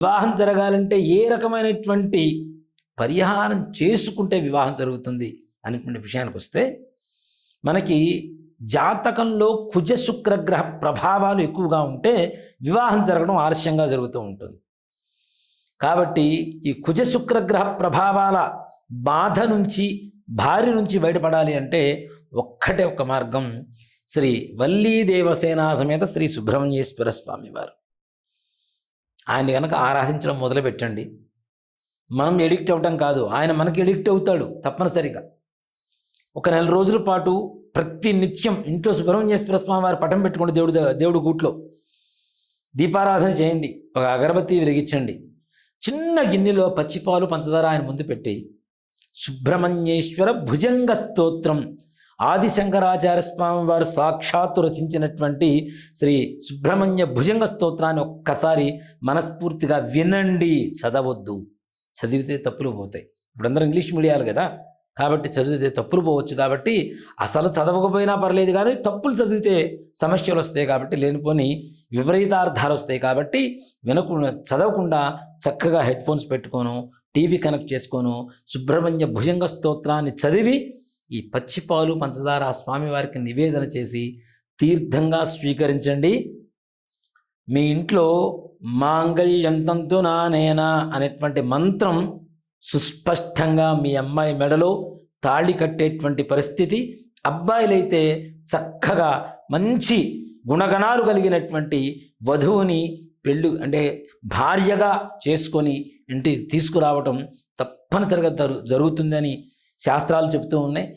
వివాహం జరగాలంటే ఏ రకమైనటువంటి పరిహారం చేసుకుంటే వివాహం జరుగుతుంది అనేటువంటి విషయానికి వస్తే మనకి జాతకంలో కుజ శుక్రగ్రహ ప్రభావాలు ఎక్కువగా ఉంటే వివాహం జరగడం ఆలస్యంగా జరుగుతూ ఉంటుంది. కాబట్టి ఈ కుజ శుక్రగ్రహ ప్రభావాల బాధ నుంచి భార్య నుంచి బయటపడాలి అంటే ఒక్కటే ఒక్క మార్గం శ్రీ వల్లీ దేవసేన సమేత శ్రీ సుబ్రహ్మణ్యేశ్వర స్వామి వారు. ఆయన కనుక ఆరాధించడం మొదలు పెట్టండి మనం ఎడిక్ట్ అవ్వటం కాదు ఆయన మనకి ఎడిక్ట్ అవుతాడు తప్పనిసరిగా. ఒక నెల రోజుల పాటు ప్రతి నిత్యం ఇంట్లో సుబ్రహ్మణ్యేశ్వర స్వామి వారి పటం పెట్టుకోండి దేవుడు దేవుడు గూట్లో. దీపారాధన చేయండి ఒక అగరబత్తి వెలిగించండి. చిన్న గిన్నెలో పచ్చిపాలు పంచదార ఆయన ముందు పెట్టి సుబ్రహ్మణ్యేశ్వర భుజంగ స్తోత్రం ఆది శంకరాచార్య స్వామి వారు సాక్షాత్తు రచించినటువంటి శ్రీ సుబ్రహ్మణ్య భుజంగ స్తోత్రాన్ని ఒక్కసారి మనస్ఫూర్తిగా వినండి చదవద్దు. చదివితే తప్పులు పోతాయి. ఇప్పుడు అందరూ ఇంగ్లీష్ మీడియాలు కదా కాబట్టి చదివితే తప్పులు పోవచ్చు కాబట్టి అసలు చదవకపోయినా పర్లేదు కానీ తప్పులు చదివితే సమస్యలు వస్తాయి కాబట్టి లేనిపోని విపరీతార్థాలు వస్తాయి కాబట్టి వినకుండా చదవకుండా చక్కగా హెడ్ ఫోన్స్ పెట్టుకోను టీవీ కనెక్ట్ చేసుకోను సుబ్రహ్మణ్య భుజంగ స్తోత్రాన్ని చదివి ఈ పచ్చిపాలు పంచదార ఆ స్వామివారికి నివేదన చేసి తీర్థంగా స్వీకరించండి. మీ ఇంట్లో మాంగళ్యం తంతు నానేనా అనేటువంటి మంత్రం సుస్పష్టంగా మీ అమ్మాయి మెడలో తాళి కట్టేటువంటి పరిస్థితి అబ్బాయిలైతే చక్కగా మంచి గుణగణాలు కలిగినటువంటి వధువుని పెళ్ళి అంటే భార్యగా చేసుకొని ఇంటి తీసుకురావటం తప్పనిసరిగా జరు జరుగుతుందని శాస్త్రాలు చెబుతూ ఉన్నాయి.